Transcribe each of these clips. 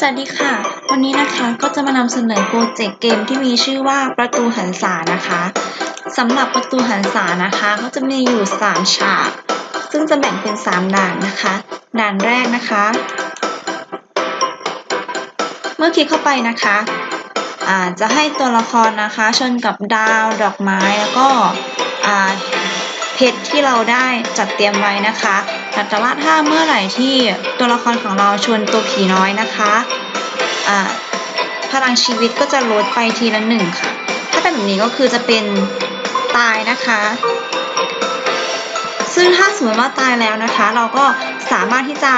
สวัสดีค่ะ วันนี้นะคะก็จะมานำเสนอโปรเจกต์เกมที่มีชื่อว่าประตูหันษานะคะสำหรับประตูหันษานะคะก็จะมีอยู่ 3 ฉาก ซึ่งจะแบ่งเป็น 3 ด่านนะคะ ด่านแรกนะคะ เมื่อคลิกเข้าไปนะคะอ่าจะให้ตัวละครนะคะ ชนกับดาว ดอกไม้แล้วก็เพชรที่เราได้จัดเตรียมไว้นะคะ แต่ว่าถ้าเมื่อไหร่ที่ตัวละครของเราชวนตัวผีน้อยนะคะอ่าพลังชีวิตก็จะลดไปทีละหนึ่งค่ะ ถ้าเป็นแบบนี้ก็คือจะเป็นตายนะคะ ซึ่งถ้าสมมติว่าตายแล้วนะคะ เราก็สามารถที่จะ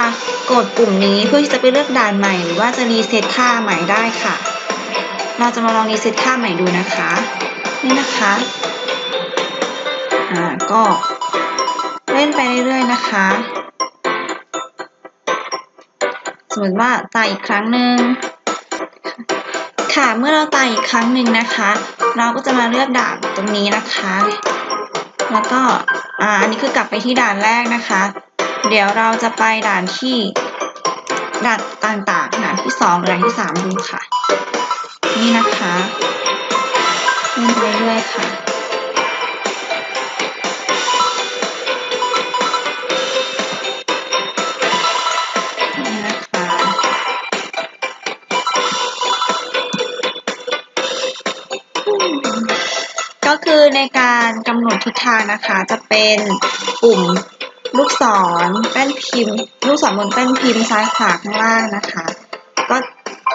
กดปุ่มนี้เพื่อที่จะไปเลือกด่านใหม่ หรือว่าจะรีเซ็ตค่าใหม่ได้ค่ะ เราจะมาลองรีเซ็ตค่าใหม่ดูนะคะ นี่นะคะ อ่าก็ ล่นไปเรื่อยๆนะคะ สมมติว่าตายอีกครั้งหนึ่งค่ะเมื่อเราตายอีกครั้งหนึ่งนะคะ เราก็จะมาเลือกด่านตรงนี้นะคะ แล้วก็อ่าอันนี้คือกลับไปที่ด่านแรกนะคะ เดี๋ยวเราจะไปด่านที่ด่านต่างๆด่านที่สองหรือด่านที่สามดูค่ะ นี่นะคะเล่นไปเรื่อยๆค่ะ ก็คือในการกำหนดทิศทางนะคะ จะเป็นปุ่มลูกศรแป้นพิมพ์ ลูกศรบนแป้นพิมพ์ซ้ายขวาข้างล่างนะคะ ก็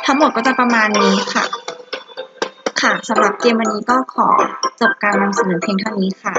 ทั้งหมดก็จะประมาณนี้ค่ะ ค่ะสำหรับเกมวันนี้ก็ขอจบการนำเสนอเพียงเท่านี้ค่ะ